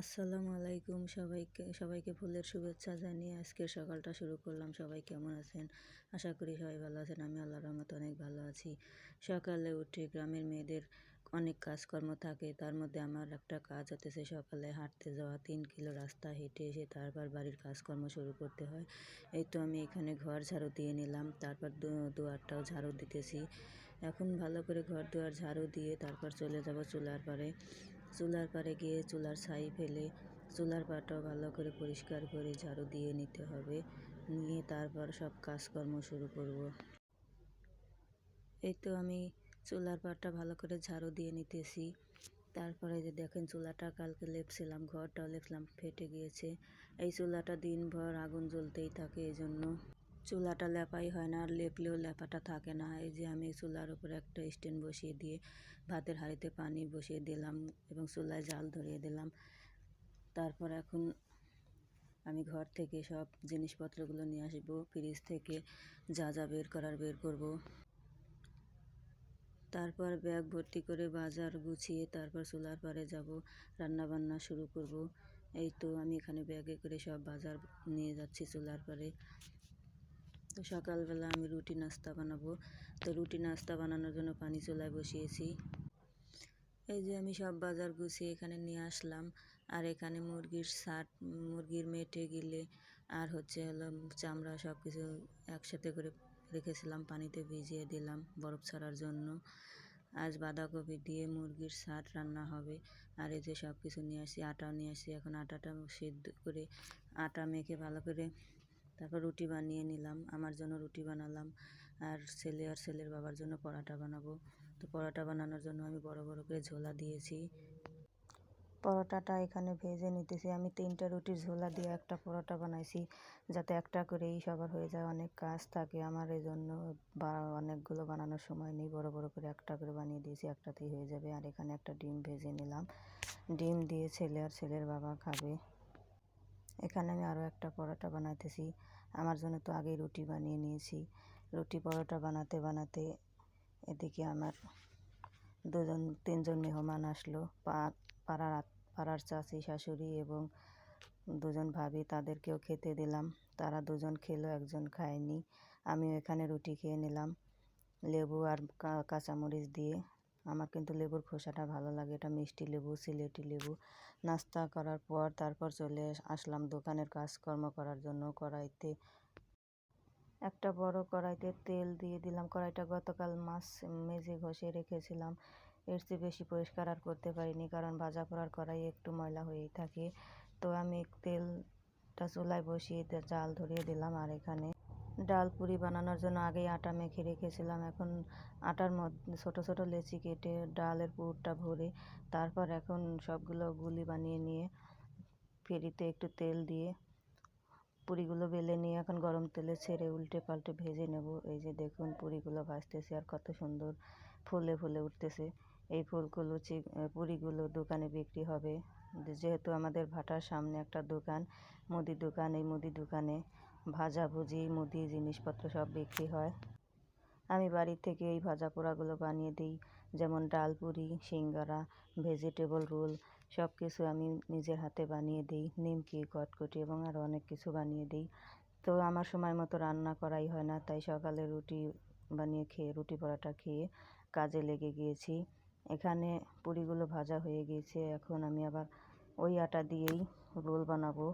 আসসালামু আলাইকুম সবাইকে সবাইকে ফুলের শুভেচ্ছা জানিয়ে আজকের সকালটা শুরু করলাম। সবাই কেমন আছেন? আশা করি সবাই ভালো আছেন। আমি আল্লাহ রহমতে অনেক ভালো আছি। সকালে উঠে গ্রামের মেয়েদের অনেক কাজকর্ম থাকে। তার মধ্যে আমার একটা কাজ হতেছে, সকালে হাঁটতে যাওয়া। তিন কিলো রাস্তা হেঁটে এসে তারপর বাড়ির কাজকর্ম শুরু করতে হয়। এই তো আমি এখানে ঘর ঝাড়ু দিয়ে নিলাম। তারপর দুয়ারটাও ঝাড়ু দিতেছি। এখন ভালো করে ঘর দুয়ার ঝাড়ু দিয়ে তারপর চলে যাব চুলার পারে চুলার পারে গিয়ে চুলার ছাই ফেলে চুলার পাটাও ভালো করে পরিষ্কার করে ঝাড়ু দিয়ে নিতে হবে। নিয়ে তারপর সব কাজকর্ম শুরু করব। এই তো আমি চুলার পাটটা ভালো করে ঝাড়ু দিয়ে নিতেছি। তারপরে যে দেখেন চুলাটা কালকে লেপছিলাম, ঘরটাও লেপছিলাম, ফেটে গিয়েছে। এই চুলাটা দিনভর আগুন জ্বলতেই থাকে এই জন্য চুলাটা লেপাই হয় না, আর লেপলেও লেপাটা থাকে না। এই যে আমি চুলার উপরে একটা স্ট্যান্ড বসিয়ে দিয়ে ভাতের হাঁড়িতে পানি বসিয়ে দিলাম এবং চুলায় জাল ধরিয়ে দিলাম। তারপর এখন আমি ঘর থেকে সব জিনিসপত্রগুলো নিয়ে আসব, ফ্রিজ থেকে যা যা বের করার বের করব। তারপর ব্যাগ ভর্তি করে বাজার গুছিয়ে তারপর চুলার পারে যাব রান্না বান্না শুরু করব। এই তো আমি এখানে ব্যাগে করে সব বাজার নিয়ে যাচ্ছি চুলার পারে। তো সকালবেলা আমি রুটি নাস্তা বানাবো। তো রুটি নাস্তা বানানোর জন্য পানি চুলায় বসিয়েছি। এই যে আমি সব বাজার গুছিয়ে এখানে নিয়ে আসলাম। আর এখানে মুরগির সাট মুরগির মেটে গিলে আর হচ্ছে হলো চামড়া সব কিছু একসাথে করে রেখেছিলাম, পানিতে ভিজিয়ে দিলাম বরফ ছাড়ার জন্য। আজ বাঁধাকপি দিয়ে মুরগির সাট রান্না হবে। আর এই যে সব কিছু নিয়ে আসি, আটাও নিয়ে আসি। এখন আটাটা সিদ্ধ করে, আটা মেখে ভালো করে তারপর রুটি বানিয়ে নিলাম, আমার জন্য রুটি বানালাম আর ছেলে আর ছেলের বাবার জন্য পরাটা বানাবো। তো পরোটা বানানোর জন্য আমি বড় বড় করে ঝোলা দিয়েছি। পরোটাটা এখানে ভেজে নিতেছি। আমি তিনটা রুটির ঝোলা দিয়ে একটা পরোটা বানাইছি যাতে একটা করেই সবার হয়ে যায় অনেক কাজ থাকে। আমার এই জন্য অনেকগুলো বানানোর সময় নেই। বড় বড় করে একটা করে বানিয়ে দিয়েছি, একটাতেই হয়ে যাবে। আর এখানে একটা ডিম ভেজে নিলাম। ডিম দিয়ে ছেলে আর ছেলের বাবা খাবে। এখানে আমি আরও একটা পরোটা বানাইতেছি আমার জন্য তো আগেই রুটি বানিয়ে নিয়েছি। রুটি পরোটা বানাতে বানাতে এদিকে আমার দুজন, তিনজন মেহমান আসলো। পাড়ার পাড়ার চাচি, শাশুড়ি এবং দুজন ভাবি, তাদেরকেও খেতে দিলাম। তারা দুজন খেলো, একজন খায়নি। আমিও এখানে রুটি খেয়ে নিলাম। লেবু আর কাঁচামরিচ দিয়ে আমার কিন্তু লেবুর খোসাটা ভালো লাগে। এটা মিষ্টি লেবু, সিলেটি লেবু। নাস্তা করার পর তারপর চলে আসলাম দোকানের কাজকর্ম করার জন্য কড়াইতে। একটা বড় কড়াইতে তেল দিয়ে দিলাম। কড়াইটা গতকাল মাছ মেজে ঘষে রেখেছিলাম। এর চেয়ে বেশি পরিষ্কার আর করতে পারিনি কারণ ভাজা পড়ার কড়াই একটু ময়লা হয়েই থাকে। তো আমি তেলটা চুলায় বসিয়ে জাল ধরিয়ে দিলাম আর এখানে ডাল পুরি বানানোর জন্য আগেই আটা মেখে রেখেছিলাম। এখন আটার মধ্যে ছোটো ছোটো লেচি কেটে ডালের পুরটা ভরে তারপর এখন সবগুলো গুলি বানিয়ে নিয়ে ফেরিতে একটু তেল দিয়ে পুরিগুলো বেলে নিয়ে এখন গরম তেলে ছেড়ে উল্টে পাল্টে ভেজে নেব। এই যে দেখুন পুরিগুলো ভাজতেছে আর কত সুন্দর ফুলে ফুলে উঠতেছে। এই ফুলগুলো পুরিগুলো দোকানে বিক্রি হবে। যেহেতু আমাদের ভাটার সামনে একটা দোকান মুদির দোকান, এই মুদি দোকানে ভাজাভুজি, মুদি, জিনিসপত্র সব বিক্রি হয়। আমি বাড়ির থেকে এই ভাজা পোড়াগুলো বানিয়ে দিই, যেমন ডাল পুরি, সিঙ্গারা, ভেজিটেবল রোল সব কিছু আমি নিজের হাতে বানিয়ে দিই, নিমকি, কটকটি এবং আরও অনেক কিছু বানিয়ে দিই। তো আমার সময় মতো রান্না করাই হয় না, তাই সকালে রুটি বানিয়ে খেয়ে, রুটি পরোটা খেয়ে কাজে লেগে গিয়েছি। এখানে পুরিগুলো ভাজা হয়ে গিয়েছে, এখন আমি আবার ওই আটা দিয়েই রোল বানাবো।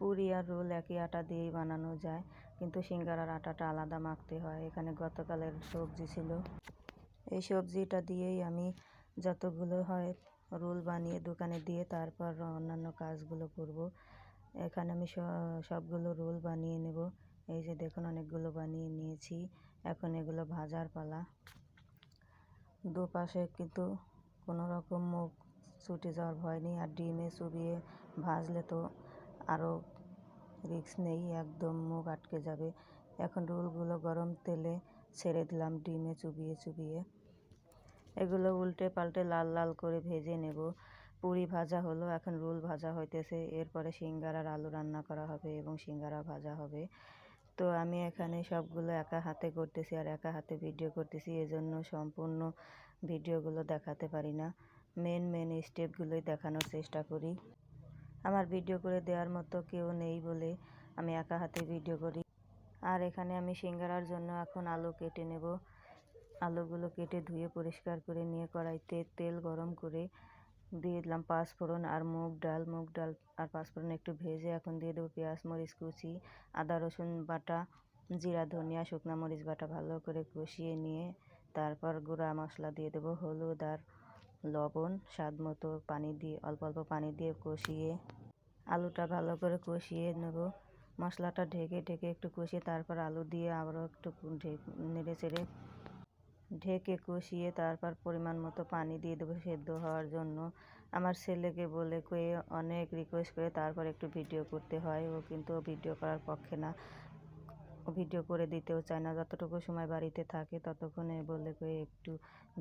পুরি আর রোল একই আটা দিয়েই বানানো যায়, কিন্তু সিঙ্গারার আটাটা আলাদা মাখতে হয়। এখানে গতকালের সবজি ছিল। এই সবজিটা দিয়েই আমি যতগুলো হয় রোল বানিয়ে দোকানে দিয়ে তারপর অন্যান্য কাজগুলো করব। এখানে আমি সবগুলো রোল বানিয়ে নেব। এই যে দেখুন, অনেকগুলো বানিয়ে নিয়েছি। এখন এগুলো ভাজার পালা। দুপাশে কিন্তু কোনো রকম মুখ ছুটে যাওয়ার ভয় নেই, আর ডিমে চুবিয়ে ভাজলে তো আরও রিক্স নেই, একদম মুখ আটকে যাবে। এখন রোলগুলো গরম তেলে ছেড়ে দিলাম, ডিমে চুবিয়ে চুবিয়ে। এগুলো উল্টে পাল্টে লাল লাল করে ভেজে নেব। পুরি ভাজা হলো, এখন রোল ভাজা হইতেছে। এরপরে সিঙ্গারার আলু রান্না করা হবে এবং সিঙ্গারা ভাজা হবে। তো আমি এখানে সবগুলো একা হাতে করতেছি আর একা হাতে ভিডিও করতেছি, এজন্য সম্পূর্ণ ভিডিওগুলো দেখাতে পারি না। মেন মেন স্টেপগুলোই দেখানোর চেষ্টা করি। আমার ভিডিও করে দেওয়ার মতো কেউ নেই বলে আমি একা হাতে ভিডিও করি। আর এখানে আমি সিঙ্গারার জন্য এখন আলু কেটে নেব। আলুগুলো কেটে ধুয়ে পরিষ্কার করে নিয়ে কড়াইতে তেল গরম করে দিয়ে দিলাম পাঁচফোড়ন আর মুগ ডাল। মুগ ডাল আর পাঁচফোড়ন একটু ভেজে এখন দিয়ে দেবো পেঁয়াজ, মরিচ কুচি, আদা, রসুন বাটা, জিরা, ধনিয়া, শুকনো মরিচ বাটা ভালো করে কষিয়ে নিয়ে তারপর গুঁড়া মশলা দিয়ে দেবো, হলুদ আর লবণ, স্বাদ মতো পানি দিয়ে, অল্প অল্প পানি দিয়ে কষিয়ে, আলুটা ভালো করে কষিয়ে নেব। মশলাটা ঢেকে ঢেকে একটু কষিয়ে তারপর আলু দিয়ে আবারও একটু নেড়ে চেড়ে ঢেকে কষিয়ে তারপর পরিমাণ মতো পানি দিয়ে দেবো সেদ্ধ হওয়ার জন্য। আমার ছেলেকে বলে কয়ে অনেক রিকোয়েস্ট করে তারপর একটু ভিডিও করতে হয়। ও কিন্তু ভিডিও করার পক্ষে না। ভিডিও করে দিতেও চায় না। যতটুকু সময় বাড়িতে থাকে, ততক্ষণে বলে কয়ে একটু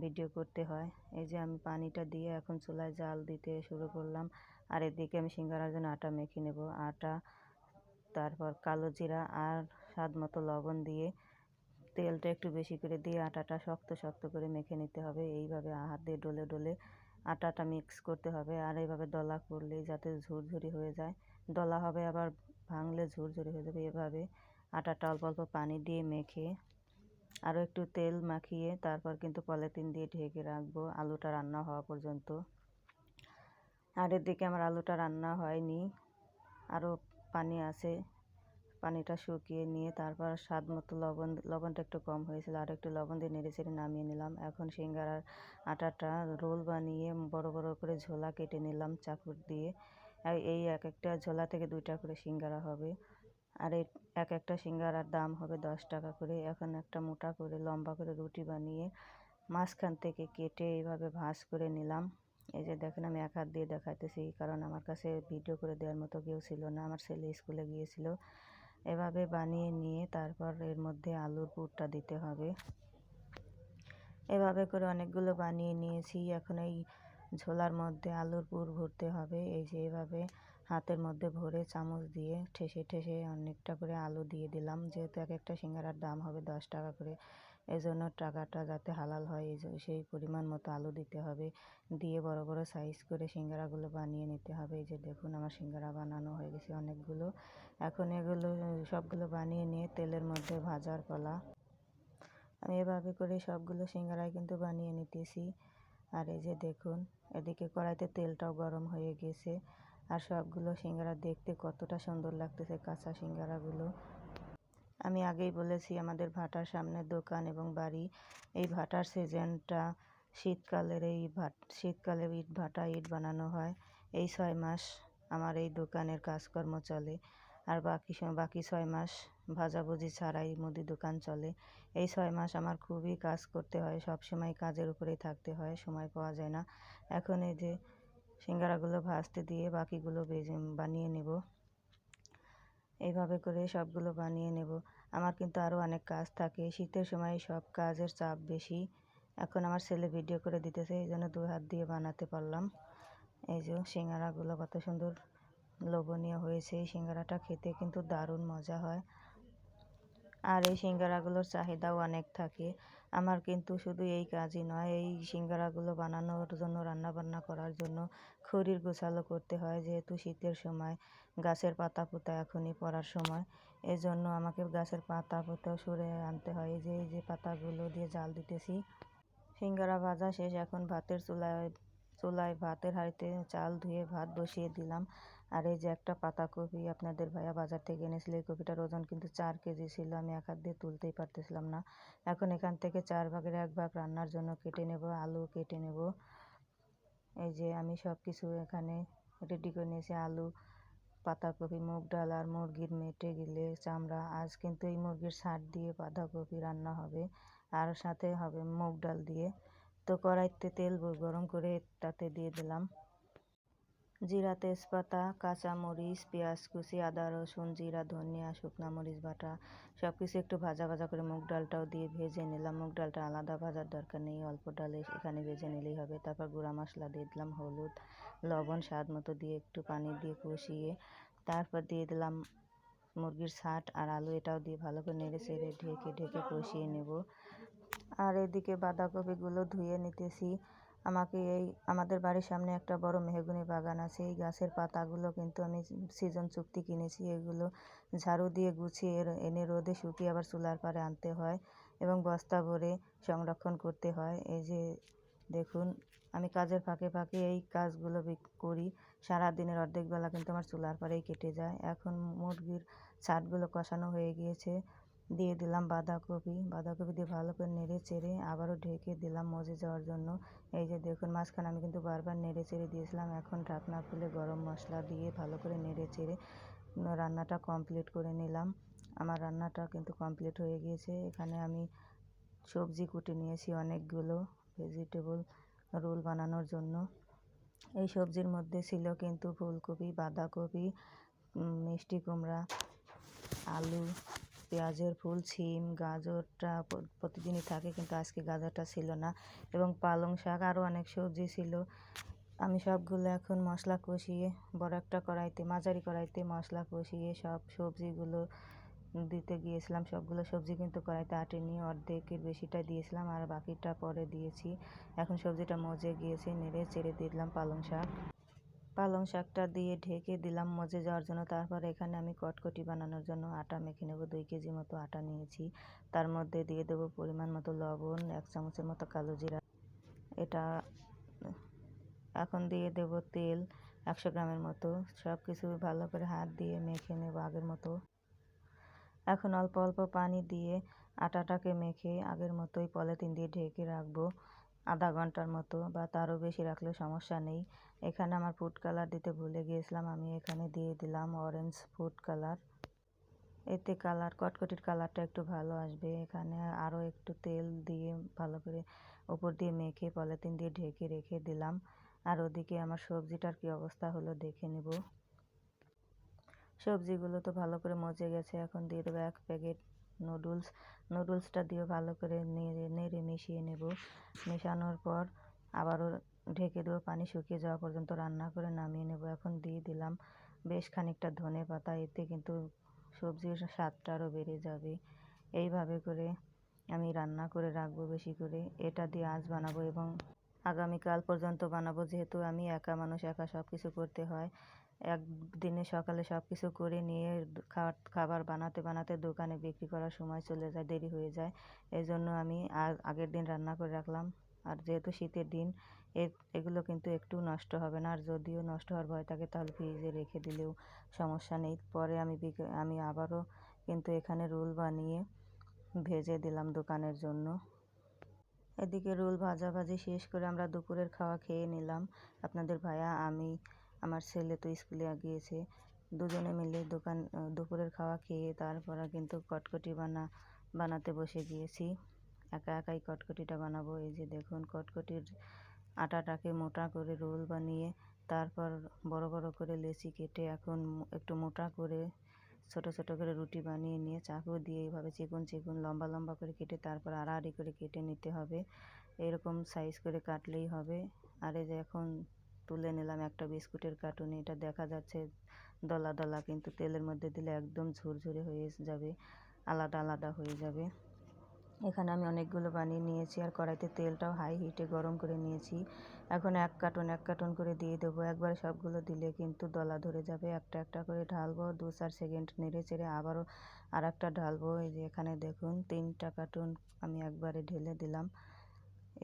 ভিডিও করতে হয়। এই যে আমি পানিটা দিয়ে এখন চুলায় জাল দিতে শুরু করলাম। আর এদিকে আমি সিঙ্গারার জন্য আটা মেখে নেব। আটা, তারপর কালো জিরা আর স্বাদ মতো লবণ দিয়ে তেলটা একটু বেশি করে দিয়ে আটাটা শক্ত শক্ত করে মেখে নিতে হবে। এইভাবে হাত দিয়ে ডলে ডলে আটাটা মিক্স করতে হবে। আর এইভাবে দলা করলে যাতে ঝুরঝুরি হয়ে যায়। দলা হবে আবার ভাঙলে ঝুরঝুরি হয়ে যাবে। এভাবে আটাটা অল্প অল্প পানি দিয়ে মেখে আরও একটু তেল মাখিয়ে তারপর কিন্তু পলিথিন দিয়ে ঢেকে রাখব। আলুটা রান্না হওয়া পর্যন্ত। আর এদিকে আমার আলুটা রান্না হয়নি। আরও পানি আছে। পানিটা শুকিয়ে নিয়ে তারপর স্বাদ মতো লবণ, লবণটা একটু কম হয়েছিল। আর একটু লবণ দিয়ে নেড়ে চেড়ে নামিয়ে নিলাম। এখন সিঙ্গারার আটাটা রোল বানিয়ে বড় বড় করে ঝোলা কেটে নিলাম চাকুর দিয়ে। এই এক একটা ঝোলা থেকে দুইটা করে সিঙ্গারা হবে। আর এক একটা সিঙ্গারার দাম হবে দশ টাকা করে। এখন একটা মোটা করে, লম্বা করে রুটি বানিয়ে মাঝখান থেকে কেটে এইভাবে ভাঁজ করে নিলাম। এই যে দেখেন, আমি এক হাত দিয়ে দেখাইতেছি, কারণ আমার কাছে ভিডিও করে দেওয়ার মতো কেউ ছিল না। আমার ছেলে স্কুলে গিয়েছিল। এভাবে বানিয়ে নিয়ে তারপর এর মধ্যে আলুর পুরটা দিতে হবে। এভাবে করে অনেকগুলো বানিয়ে নিয়েছি। এখন এই ঝোলার মধ্যে আলুর পুর ভরতে হবে। এই যে এভাবে হাতের মধ্যে ভরে চামচ দিয়ে ঠেসে ঠেসে অনেকটা করে আলু দিয়ে দিলাম। যেহেতু এক একটা সিঙ্গারার দাম হবে দশ টাকা করে এই জন্য টাকাটা যাতে হালাল হয়, এই সেই পরিমাণ মতো আলু দিতে হবে। দিয়ে বড় বড় সাইজ করে সিঙ্গারাগুলো বানিয়ে নিতে হবে। এই যে দেখুন আমার সিঙ্গারা বানানো হয়ে গেছে অনেকগুলো। এখন এগুলো, সবগুলো বানিয়ে নিয়ে তেলের মধ্যে ভাজার পালা আমি এভাবে করে সবগুলো সিঙ্গারাই কিন্তু বানিয়ে নিতেছি। আর এই যে দেখুন, এদিকে কড়াইতে তেলটাও গরম হয়ে গেছে। আর সবগুলো সিঙ্গারা দেখতে কতটা সুন্দর লাগতেছে কাঁচা সিঙ্গারাগুলো। আমি আগেই বলেছি, আমাদের ভাটার সামনে দোকান এবং বাড়ি। এই ভাটার সিজনটা শীতকালের এই ভাট শীতকালে ইট ভাটা, ইট বানানো হয়। এই ছয় মাস আমার এই দোকানের কাজকর্ম চলে। আর বাকি বাকি ছয় মাস ভাজাভুজি ছাড়াই মুদি দোকান চলে। এই ছয় মাস আমার খুবই কাজ করতে হয় সব সময় কাজের উপরেই থাকতে হয়, সময় পাওয়া যায় না। এখন এই যে সিঙ্গারাগুলো ভাজতে দিয়ে বাকিগুলো বেজে বানিয়ে নেব। এইভাবে করে সবগুলো বানিয়ে নেব। আমার কিন্তু আরও অনেক কাজ থাকে। শীতের সময় সব কাজের চাপ বেশি। এখন আমার ছেলে ভিডিও করে দিতেছে, এই জন্য দু হাত দিয়ে বানাতে পারলাম। এই যে সিঙ্গারাগুলো কত সুন্দর লোভনীয় হয়েছে। এই সিঙ্গারাটা খেতে কিন্তু দারুণ মজা হয়। আর এই সিঙ্গারাগুলোর চাহিদাও অনেক থাকে। আমার কিন্তু শুধু এই কাজই নয়, এই সিঙ্গারাগুলো বানানোর জন্য, রান্নাবান্না করার জন্য খড়ির গোছালো করতে হয় যেহেতু শীতের সময়। গাছের পাতা পোতা এখনই পড়ার সময়। এই জন্য আমাকে গাছের পাতা পোতাও সরে আনতে হয়। এই যে এই যে পাতাগুলো দিয়ে জাল দিতেছি। সিঙ্গারা ভাজা শেষ। এখন ভাতের চুলায় চুলায় ভাতের হাঁড়িতে চাল ধুয়ে ভাত বসিয়ে দিলাম। আর এই যে একটা পাতাকপি আপনাদের ভাইয়া বাজার থেকে এনেছিল, এই কপিটার ওজন কিন্তু চার কেজি ছিল, আমি এক হাত দিয়ে তুলতেই পারতেছিলাম না। এখন এখান থেকে চার ভাগের এক ভাগ রান্নার জন্য কেটে নেব, আলু কেটে নেব। এই যে আমি সব কিছু এখানে রেডি করে নিয়েছি, আলু, পাতাকপি, মুগ ডাল আর মুরগির মেটে গেলে চামড়া। আজ কিন্তু এই মুরগির ছাট দিয়ে বাঁধাকপি রান্না হবে, আর সাথে হবে মুগ ডাল দিয়ে। তো কড়াইতে তেল গরম করে তাতে দিয়ে দিলাম। জিরা তেজপাতা, কাঁচামরিচ, পেঁয়াজ কুচি, আদা, রসুন, জিরা, ধনিয়া, শুকনো মরিচ বাটা সব কিছু একটু ভাজা ভাজা করে মুগ ডালটাও দিয়ে ভেজে নিলাম। মুগ ডালটা আলাদা ভাজার দরকার নেই, অল্প ডালে এখানে ভেজে নিলেই হবে। তারপর গুঁড়া মশলা দিয়ে দিলাম হলুদ, লবণ স্বাদ মতো দিয়ে একটু পানি দিয়ে কষিয়ে তারপর দিয়ে দিলাম মুরগির ছাট আর আলু। এটাও দিয়ে ভালো করে নেড়ে চেড়ে ঢেকে ঢেকে কষিয়ে নেব। আর এদিকে বাঁধাকপিগুলো ধুয়ে নিতেছি। আমাকে এই, আমাদের বাড়ির সামনে একটা বড় মেহগনি বাগান আছে। এই গাছের পাতাগুলো কিন্তু আমি সিজন চুক্তি কিনেছি। এগুলো ঝাড়ু দিয়ে গুছিয়ে এনে রোদে শুকিয়ে আবার চুলার পাড়ে আনতে হয় এবং বস্তা ভরে সংরক্ষণ করতে হয়। এই যে দেখুন, আমি কাজের ফাঁকে ফাঁকে এই কাজগুলো করি। সারা দিনের অর্ধেক বেলা কিন্তু আমার চুলার পাড়েই কেটে যায়। এখন মুরগির ছাদগুলো কষানো হয়ে গিয়েছে। দিয়ে দিলাম বাঁধাকপি। বাঁধাকপি দিয়ে ভালো করে নেড়ে চেড়ে আবারও ঢেকে দিলাম মজে যাওয়ার জন্য। এই যে দেখুন, মাঝখানে আমি কিন্তু বারবার নেড়ে চেড়ে দিয়েছিলাম। এখন ঢাকনা খুলে গরম মশলা দিয়ে ভালো করে নেড়ে চেড়ে রান্নাটা কমপ্লিট করে নিলাম। আমার রান্নাটা কিন্তু কমপ্লিট হয়ে গিয়েছে। এখানে আমি সবজি কুটে নিয়েছি অনেকগুলো ভেজিটেবল রোল বানানোর জন্য। এই সবজির মধ্যে ছিল কিন্তু ফুলকপি, বাঁধাকপি মিষ্টি কুমড়া, আলু পেঁয়াজের ফুল সিম গাজরটা প্রতিদিনই থাকে কিন্তু আজকে গাজরটা ছিল না এবং পালং শাক আরও অনেক সবজি ছিল। আমি সবগুলো এখন মশলা কষিয়ে, বড় একটা কড়াইতে, মাঝারি কড়াইতে মশলা কষিয়ে সব সবজিগুলো দিতে গিয়েছিলাম। সবগুলো সবজি কিন্তু কড়াইতে আটেনি, অর্ধেকের বেশিটা দিয়েছিলাম আর বাকিটা পরে দিয়েছি। এখন সবজিটা মজে গিয়েছে, নেড়ে চেড়ে দিলাম পালং শাক। পালং শাকটা দিয়ে ঢেকে দিলাম মজে যাওয়ার জন্য। তারপর এখানে আমি কটকটি বানানোর জন্য আটা মেখে নেব। দুই কেজি মতো আটা নিয়েছি। তার মধ্যে দিয়ে দেবো পরিমাণ মতো লবণ, এক চামচের মতো কালো জিরা। এটা এখন দিয়ে দেব তেল একশো গ্রামের মতো। সব কিছু ভালো করে হাত দিয়ে মেখে নেব আগের মতো। এখন অল্প অল্প পানি দিয়ে আটাটাকে মেখে আগের মতোই পলিথিন দিয়ে ঢেকে রাখব। আধা ঘণ্টার মতো বা তারও বেশি রাখলে সমস্যা নেই। এখানে আমার ফুড কালার দিতে ভুলে গিয়েছিলাম, আমি এখানে দিয়ে দিলাম অরেঞ্জ ফুড কালার এতে কালার কটকটির কালারটা একটু ভালো আসবে। এখানে আরও একটু তেল দিয়ে ভালো করে উপর দিয়ে মেখে, পলিথিন দিয়ে ঢেকে রেখে দিলাম। আর ওদিকে আমার সবজিটার কি অবস্থা হলো দেখে নেব। সবজিগুলো তো ভালো করে মজে গেছে, এখন দিয়ে দেবো এক প্যাকেট নুডলস। নুডলসটা দিয়ে ভালো করে নেড়ে নেড়ে মিশিয়ে নেব। মেশানোর পর আবারও ঢেকে দেবো, পানি শুকিয়ে যাওয়া পর্যন্ত রান্না করে নামিয়ে নেব। এখন দিয়ে দিলাম বেশ খানিকটা ধনে পাতা, এতে কিন্তু সবজির স্বাদটা আরও বেড়ে যাবে। এইভাবে করে আমি রান্না করে রাখব বেশি করে। এটা দিয়ে আজ বানাবো এবং আগামীকাল পর্যন্ত বানাবো। যেহেতু আমি একা মানুষ, একা সব কিছু করতে হয়, একদিনে সকালে সব কিছু করে নিয়ে খাবার বানাতে বানাতে দোকানে বিক্রি করার সময় চলে যায়, দেরি হয়ে যায়। এই জন্য আমি আগের দিন রান্না করে রাখলাম। আর যেহেতু শীতের দিন এগুলো কিন্তু একটু নষ্ট হবে না। আর যদিও নষ্ট হওয়ার ভয় থাকে, তাহলে ফ্রিজে রেখে দিলেও সমস্যা নেই। পরে আমি আমি আবারও কিন্তু এখানে রোল বানিয়ে ভেজে দিলাম দোকানের জন্য। এদিকে রোল ভাজাভাজি শেষ করে আমরা দুপুরের খাওয়া খেয়ে নিলাম। আপনাদের ভাইয়া, আমি, আমার ছেলে তো স্কুলে গিয়েছে। দুজনে মিলে দোকান, দুপুরের খাওয়া খেয়ে তারপরে কিন্তু কটকটি বানা, বানাতে বসে গিয়েছি। একা একাই কটকটিটা বানাবো। এই যে দেখুন, কটকটির আটাটাকে মোটা করে রোল বানিয়ে তারপর বড় বড় করে লেচি কেটে এখন একটু মোটা করে ছোট ছোট করে রুটি বানিয়ে নিয়ে চাকু দিয়ে এইভাবে চিকন চিকন লম্বা লম্বা করে কেটে তারপর আড়াআড়ি করে কেটে নিতে হবে। এরকম সাইজ করে কাটলেই হবে। আর এই যে এখন তুলে নিলাম একটা বিস্কুটের কার্টুন এটা দেখা যাচ্ছে দলা দলা, কিন্তু তেলের মধ্যে দিলে একদম ঝুরঝুরে হয়ে যাবে, আলাদা আলাদা হয়ে যাবে। এখানে আমি অনেকগুলো বানিয়ে নিয়েছি আর কড়াইতে তেলটাও হাই হিটে গরম করে নিয়েছি। এখন এক কার্টুন এক কার্টুন করে দিয়ে দেবো। একবারে সবগুলো দিলে কিন্তু দলা ধরে যাবে। একটা একটা করে ঢালবো, দু চার সেকেন্ড নেড়ে চেড়ে আবারও আর একটা ঢালবো। এই যে এখানে দেখুন, তিনটা কার্টুন আমি একবারে ঢেলে দিলাম।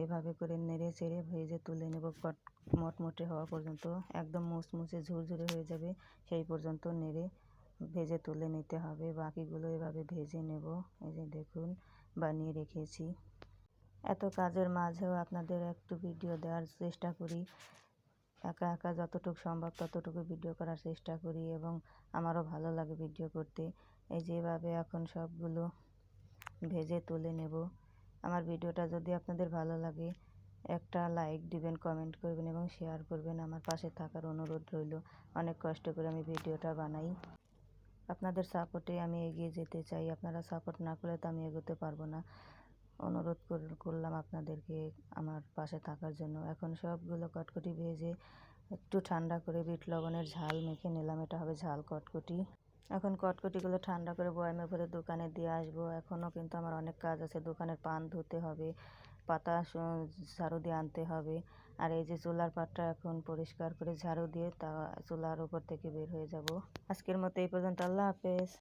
এভাবে করে নেড়ে চেড়ে ভেজে তুলে নেব কট, মটমটে হওয়া পর্যন্ত। একদম মুচমুচে ঝুরঝুরে হয়ে যাবে, সেই পর্যন্ত নেড়ে ভেজে তুলে নিতে হবে। বাকিগুলো এভাবে ভেজে নেব। এই যে দেখুন বানিয়ে রেখেছি। এত কাজের মাঝেও আপনাদের একটু ভিডিও দেওয়ার চেষ্টা করি। একা একা যতটুকু সম্ভব ততটুকু ভিডিও করার চেষ্টা করি এবং আমারও ভালো লাগে ভিডিও করতে। এই যেভাবে এখন সবগুলো ভেজে তুলে নেব। আমার ভিডিওটা যদি আপনাদের ভালো লাগে, একটা লাইক দিবেন কমেন্ট করবেন এবং শেয়ার করবেন। আমার পাশে থাকার অনুরোধ রইল। অনেক কষ্ট করে আমি ভিডিওটা বানাই। আপনাদের সাপোর্টে আমি এগিয়ে যেতে চাই। আপনারা সাপোর্ট না করলে তো আমি এগোতে পারব না। অনুরোধ কর- করলাম আপনাদেরকে আমার পাশে থাকার জন্য। এখন সবগুলো কটকটি ভেজে একটু ঠান্ডা করে বিট লবণের ঝাল মেখে নিলাম। এটা হবে ঝাল কটকটি। এখন কটকটিগুলো ঠান্ডা করে বয়ামে ভরে দোকানে দিয়ে আসব। এখনও কিন্তু আমার অনেক কাজ আছে। দোকানের পান ধুতে হবে, পাতা ঝাড়ু দিয়ে আনতে হবে। আর এই যে চুলার পাটটা এখন পরিষ্কার করে ঝাড়ু দিয়ে তা চুলার উপর থেকে বের হয়ে যাব। আজকের মতো এই পর্যন্ত। আল্লাহ হাফেজ।